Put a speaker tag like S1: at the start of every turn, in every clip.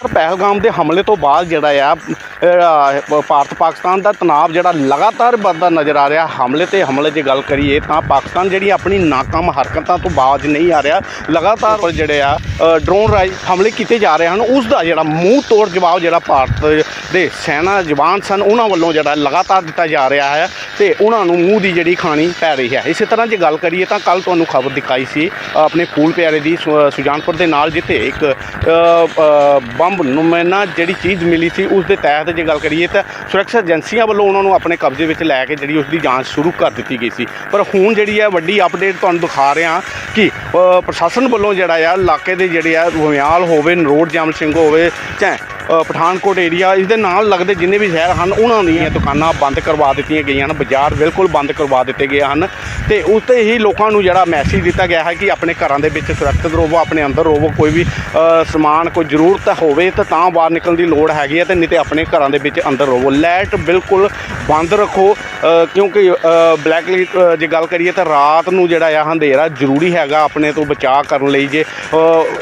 S1: ਪਹਿਲਗਾਮ ਦੇ ਹਮਲੇ ਤੋਂ ਬਾਅਦ ਜਿਹੜਾ ਆ ਭਾਰਤ ਪਾਕਿਸਤਾਨ ਦਾ ਤਣਾਅ ਜਿਹੜਾ ਲਗਾਤਾਰ ਵੱਧਦਾ ਨਜ਼ਰ ਆ ਰਿਹਾ ਹਮਲੇ ਤੇ ਹਮਲੇ ਦੀ ਗੱਲ ਕਰੀਏ ਤਾਂ ਪਾਕਿਸਤਾਨ ਜਿਹੜੀ ਆਪਣੀ ਨਾਕਾਮ ਹਰਕਤਾਂ ਤੋਂ ਬਾਜ਼ ਨਹੀਂ ਆ ਰਿਹਾ ਲਗਾਤਾਰ ਜਿਹੜੇ ਆ ਡਰੋਨ ਰਾਈ ਹਮਲੇ ਕੀਤੇ ਜਾ ਰਹੇ ਹਨ ਉਸ ਦਾ ਜਿਹੜਾ ਮੂੰਹ ਤੋੜ ਜਵਾਬ ਜਿਹੜਾ ਭਾਰਤ ਦੇ ਸੈਨਾ ਜਵਾਨ ਸਨ ਉਹਨਾਂ ਵੱਲੋਂ ਜਿਹੜਾ ਲਗਾਤਾਰ ਦਿੱਤਾ ਜਾ ਰਿਹਾ ਹੈ ਤੇ ਉਹਨਾਂ ਨੂੰ ਮੂੰਹ ਦੀ ਜਿਹੜੀ ਖਾਣੀ ਪੈ ਰਹੀ ਹੈ। ਇਸੇ ਤਰ੍ਹਾਂ ਜੇ ਗੱਲ ਕਰੀਏ ਤਾਂ ਕੱਲ ਤੁਹਾਨੂੰ ਖਬਰ ਦਿਖਾਈ ਸੀ ਆਪਣੇ ਫੂਲ ਪਿਆਰੇ ਦੀ ਸੁਜਾਨਪੁਰ ਦੇ ਨਾਲ ਜਿੱਥੇ ਇੱਕ ਅ, ਅ, ਬੰਬ ਨੁਮਾਇਨਾ ਜਿਹੜੀ ਚੀਜ਼ ਮਿਲੀ ਸੀ ਉਸ ਦੇ ਤਹਿਤ ਜੇ ਗੱਲ ਕਰੀਏ ਤਾਂ ਸੁਰੱਖਿਆ ਏਜੰਸੀਆਂ ਵੱਲੋਂ ਉਹਨਾਂ ਨੂੰ ਆਪਣੇ ਕਬਜ਼ੇ ਵਿੱਚ ਲੈ ਕੇ ਜਿਹੜੀ ਉਸ ਦੀ ਜਾਂਚ ਸ਼ੁਰੂ ਕਰ ਦਿੱਤੀ ਗਈ ਸੀ। ਪਰ ਹੁਣ ਜਿਹੜੀ ਹੈ ਵੱਡੀ ਅਪਡੇਟ ਤੁਹਾਨੂੰ ਦਿਖਾ ਰਿਹਾ ਕਿ ਪ੍ਰਸ਼ਾਸਨ ਵੱਲੋਂ ਜਿਹੜਾ ਆ ਇਲਾਕੇ ਦੇ ਜਿਹੜੇ ਆ ਰੁਮਿਆਲ ਹੋਵੇ ਨਰੋੜ ਜਮ ਸਿੰਘ ਹੋਵੇ ਚਾਹੇ ਪਠਾਨਕੋਟ ਏਰੀਆ ਇਸ ਦੇ ਨਾਲ ਲੱਗਦੇ ਜਿੰਨੇ ਵੀ ਸ਼ਹਿਰ ਹਨ, ਉਹਨਾਂ ਦੀਆਂ ਦੁਕਾਨਾਂ ਬੰਦ ਕਰਵਾ ਦਿੱਤੀਆਂ ਗਈਆਂ ਹਨ, ਬਾਜ਼ਾਰ ਬਿਲਕੁਲ ਬੰਦ ਕਰਵਾ ਦਿੱਤੇ ਗਏ ਹਨ ਤੇ ਉਸ ਤੇ ਹੀ ਲੋਕਾਂ ਨੂੰ ਜਿਹੜਾ ਮੈਸੇਜ ਦਿੱਤਾ ਗਿਆ ਹੈ ਕਿ ਆਪਣੇ ਘਰਾਂ ਦੇ ਵਿੱਚ ਸੁਰੱਖਿਅਤ ਰਹੋ, ਆਪਣੇ ਅੰਦਰ ਰਹੋ, ਕੋਈ ਵੀ ਸਮਾਨ, ਕੋਈ ਜ਼ਰੂਰਤ ਹੋਵੇ ਤਾਂ ਤਾਂ ਬਾਹਰ ਨਿਕਲਣ ਦੀ ਲੋੜ ਹੈਗੀ ਹੈ ਤੇ ਨਹੀਂ ਤੇ ਆਪਣੇ ਘਰਾਂ ਦੇ ਵਿੱਚ ਅੰਦਰ ਰਹੋ। ਲਾਈਟ ਬਿਲਕੁਲ ਬੰਦ ਰੱਖੋ ਕਿਉਂਕਿ ਬਲੈਕ ਜੇ ਗੱਲ ਕਰੀਏ ਤਾਂ ਰਾਤ ਨੂੰ ਜਿਹੜਾ ਆ ਹਨੇਰਾ ਜ਼ਰੂਰੀ ਹੈਗਾ ਆਪਣੇ ਤੋਂ ਬਚਾਅ ਕਰਨ ਲਈ ਜੇ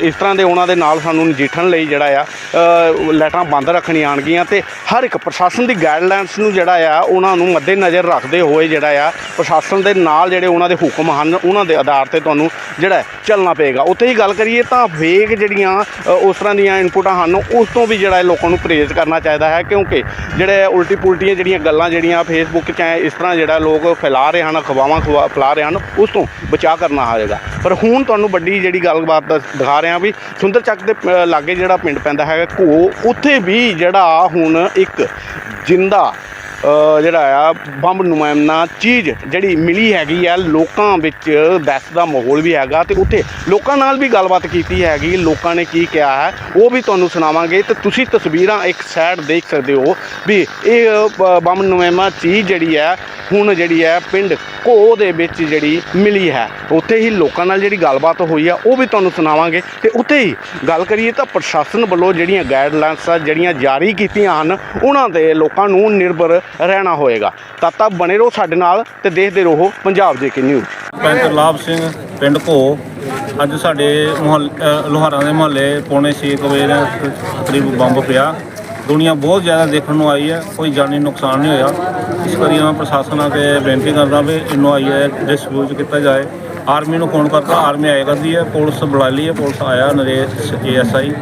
S1: ਇਸ ਤਰ੍ਹਾਂ ਦੇ ਉਹਨਾਂ ਦੇ ਨਾਲ ਸਾਨੂੰ ਨਜਿੱਠਣ ਲਈ ਜਿਹੜਾ ਆ ਅ, ਲਾਈਟਾਂ ਬੰਦ ਰੱਖਣੀਆਂ ਆਣਗੀਆਂ ਤੇ ਹਰ ਇੱਕ ਪ੍ਰਸ਼ਾਸਨ ਦੀ ਗਾਈਡਲਾਈਨਸ ਨੂੰ ਜਿਹੜਾ ਆ ਉਹਨਾਂ ਨੂੰ ਮੱਦੇ ਨਜ਼ਰ ਰੱਖਦੇ ਹੋਏ ਜਿਹੜਾ ਆ ਪ੍ਰਸ਼ਾਸਨ ਦੇ ਨਾਲ ਜਿਹੜੇ ਉਹਨਾਂ ਦੇ ਹੁਕਮ ਹਨ ਉਹਨਾਂ ਦੇ ਆਧਾਰ ਤੇ ਤੁਹਾਨੂੰ ਜਿਹੜਾ ਚੱਲਣਾ ਪਏਗਾ। ਉੱਥੇ ਹੀ ਗੱਲ ਕਰੀਏ ਤਾਂ ਵੇਗ ਜਿਹੜੀਆਂ ਉਸ ਤਰ੍ਹਾਂ ਦੀਆਂ ਇਨਪੁਟਾਂ ਹਨ ਉਸ ਤੋਂ ਵੀ ਜਿਹੜਾ ਲੋਕਾਂ ਨੂੰ ਪ੍ਰੇਜ਼ ਕਰਨਾ ਚਾਹੀਦਾ ਹੈ ਕਿਉਂਕਿ ਜਿਹੜੇ ਉਲਟੀ ਪੁਲਟੀਆਂ ਜਿਹੜੀਆਂ ਗੱਲਾਂ ਜਿਹੜੀਆਂ ਫੇਸਬੁੱਕ 'ਚ ਹੈ ਇਸ ਤਰ੍ਹਾਂ ਜਿਹੜਾ ਲੋਕ ਫੈਲਾ ਰਹੇ ਹਨ, ਅਫਵਾਹਾਂ ਖਵਾ- ਫੈਲਾ ਰਹੇ ਹਨ, ਉਸ ਤੋਂ ਬਚਾਅ ਕਰਨਾ ਹੋਵੇਗਾ ਪਰ ਹੁਣ ਤੁਹਾਨੂੰ ਵੱਡੀ ਜਿਹੜੀ ਗੱਲਬਾਤ ਦੱਸ- ਦਿਖਾ ਰਿਹਾ ਵੀ ਸੁੰਦਰ ਚੱਕ ਦੇ ਲਾਗੇ ਜਿਹੜਾ ਪਿੰਡ ਪੈਂਦਾ ਹੈਗਾ ਘੋ ਉੱਥੇ ਵੀ ਜਿਹੜਾ ਹੁਣ ਇੱਕ ਜਿੰਦਾ ਜਿਹੜਾ ਆ ਬੰਬ ਨੁਮਾਇਮਨਾ ਚੀਜ਼ ਜਿਹੜੀ ਮਿਲੀ ਹੈਗੀ ਆ ਲੋਕਾਂ ਵਿੱਚ ਦਹਿਸ਼ਤ ਦਾ ਮਾਹੌਲ ਵੀ ਹੈਗਾ ਤੇ ਉੱਥੇ ਲੋਕਾਂ ਨਾਲ ਵੀ ਗੱਲਬਾਤ ਕੀਤੀ ਹੈਗੀ ਲੋਕਾਂ ਨੇ ਕੀ ਕਿਹਾ ਹੈ ਉਹ ਵੀ ਤੁਹਾਨੂੰ ਸੁਣਾਵਾਂਗੇ ਤੇ ਤੁਸੀਂ ਤਸਵੀਰਾਂ ਇੱਕ ਸਾਈਡ ਦੇਖ ਸਕਦੇ ਹੋ ਵੀ ਇਹ ਅ, ਬੰਬ ਨੁਮਾਇਨਾ ਚੀਜ਼ ਜਿਹੜੀ ਹੈ ਹੁਣ ਜਿਹੜੀ ਹੈ ਪਿੰਡ ਘੋ ਦੇ ਵਿੱਚ ਜਿਹੜੀ ਮਿਲੀ ਹੈ ਉੱਥੇ ਹੀ ਲੋਕਾਂ ਨਾਲ ਜਿਹੜੀ ਗੱਲਬਾਤ ਹੋਈ ਆ ਉਹ ਵੀ ਤੁਹਾਨੂੰ ਸੁਣਾਵਾਂਗੇ। ਤੇ ਉੱਥੇ ਹੀ ਗੱਲ ਕਰੀਏ ਤਾਂ ਪ੍ਰਸ਼ਾਸਨ ਵੱਲੋਂ ਜਿਹੜੀਆਂ ਗਾਈਡਲਾਈਨਸ ਆ ਜਿਹੜੀਆਂ ਜਾਰੀ ਕੀਤੀਆਂ ਹਨ ਉਹਨਾਂ ਦੇ ਲੋਕਾਂ ਨੂੰ ਨਿਰਭਰ ਰਹਿਣਾ ਹੋਏਗਾ। ਤਦ ਤੱਕ ਬਣੇ ਰਹੋ ਸਾਡੇ ਨਾਲ ਤੇ ਦੇਖਦੇ ਰਹੋ ਪੰਜਾਬ ਦੇ ਕੇ ਨਿਊਜ਼
S2: ਪੰਚ ਲਾਭ ਸਿੰਘ ਪਿੰਡ ਘੋ ਅੱਜ ਸਾਡੇ ਮੁਹੱਲੇ ਅ, ਲੋਹਾਰਾਂ ਦੇ ਮੁਹੱਲੇ ਪੌਣੇ ਛੇ ਕੁ ਵਜੇ ਦੇ ਬੰਬ ਪਿਆ। ਦੁਨੀਆ ਬਹੁਤ ਜ਼ਿਆਦਾ ਦੇਖਣ ਨੂੰ ਆਈ ਹੈ, ਕੋਈ ਜਾਨੀ ਨੁਕਸਾਨ ਨਹੀਂ ਹੋਇਆ। ਇਸ ਕਰੀ ਮੈਂ ਪ੍ਰਸ਼ਾਸਨ ਅੱਗੇ ਬੇਨਤੀ ਕਰਦਾ ਵੀ ਇਹਨੂੰ ਆਈ ਹੈ ਡਿਸਪਿਊਟ ਕੀਤਾ ਜਾਏ। ਆਰਮੀ ਨੂੰ ਫੋਨ ਕਰਤਾ ਆਰਮੀ ਆਇਆ ਕਰਦੀ ਹੈ, ਪੁਲਿਸ ਬੁਲਾ ਲਈ ਹੈ, ਪੁਲਿਸ ਆਇਆ ਨਰੇਸ਼ ਏਐਸਆਈ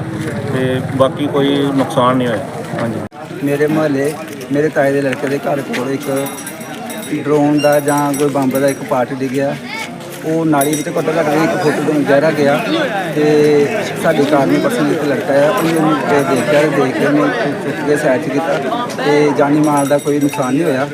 S2: ਤੇ ਬਾਕੀ ਕੋਈ ਨੁਕਸਾਨ ਨਹੀਂ ਹੋਇਆ। ਹਾਂਜੀ।
S3: ਮੇਰੇ ਮੁਹੱਲੇ, ਮੇਰੇ ਤਾਏ ਦੇ ਲੜਕੇ ਦੇ ਘਰ ਕੋਲ ਇੱਕ ਡਰੋਨ ਦਾ ਜਾਂ ਕੋਈ ਬੰਬ ਦਾ ਇੱਕ ਪਾਰਟ ਡਿੱਗਿਆ। ਉਹ ਨਾਲੀ ਵਿੱਚ ਘੱਟੋ ਘੱਟ ਵੀ ਇੱਕ ਫੁੱਟ ਤੋਂ ਗਹਿਰਾ ਗਿਆ ਤੇ ਸਾਡੇ ਕਾਰ ਨੂੰ ਪਰਸਨ ਇੱਕ ਲੜਕਾ ਆ ਉਹਨੇ ਉਹਨੂੰ ਤੇ ਦੇਖਿਆ ਤੇ ਦੇਖ ਕੇ ਉਹਨੇ ਚੁੱਕ ਕੇ ਸਾਈਡ 'ਚ ਕੀਤਾ ਤੇ ਜਾਨੀ ਮਾਲ ਦਾ ਕੋਈ ਨੁਕਸਾਨ ਨਹੀਂ ਹੋਇਆ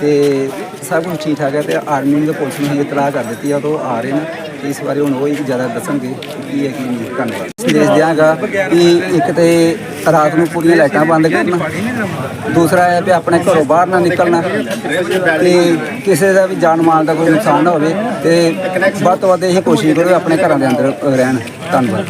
S3: ਤੇ ਸਭ ਕੁਝ ਠੀਕ ਠਾਕ ਹੈ ਤੇ ਆਰਮੀ ਨੂੰ ਤੇ ਪੁਲਿਸ ਨੂੰ ਇਤਲਾਹ ਕਰ ਦਿੱਤੀ ਆ, ਉਹ ਆ ਰਹੇ ਨੇ। ਇਸ ਬਾਰੇ ਹੁਣ ਉਹ ਹੀ ਜ਼ਿਆਦਾ ਦੱਸਣਗੇ ਕੀ ਹੈ ਕੀ ਨਹੀਂ, ਧੰਨਵਾਦ। ਸੰਦੇਸ਼ ਦਿਆਂਗਾ ਕਿ ਇੱਕ ਤੇ ਰਾਤ ਨੂੰ ਪੂਰੀਆਂ ਲਾਈਟਾਂ ਬੰਦ ਕਰਨਾ, ਦੂਸਰਾ ਹੈ ਵੀ ਆਪਣੇ ਘਰੋਂ ਬਾਹਰ ਨਾ ਨਿਕਲਣਾ ਤੇ ਕਿਸੇ ਦਾ ਵੀ ਜਾਨ ਮਾਲ ਦਾ ਕੋਈ ਨੁਕਸਾਨ ਨਾ ਹੋਵੇ ਤੇ ਵੱਧ ਤੋਂ ਵੱਧ ਇਹ ਕੋਸ਼ਿਸ਼ ਕਰੋ ਆਪਣੇ ਘਰਾਂ ਦੇ ਅੰਦਰ ਰਹਿਣ। ਧੰਨਵਾਦ।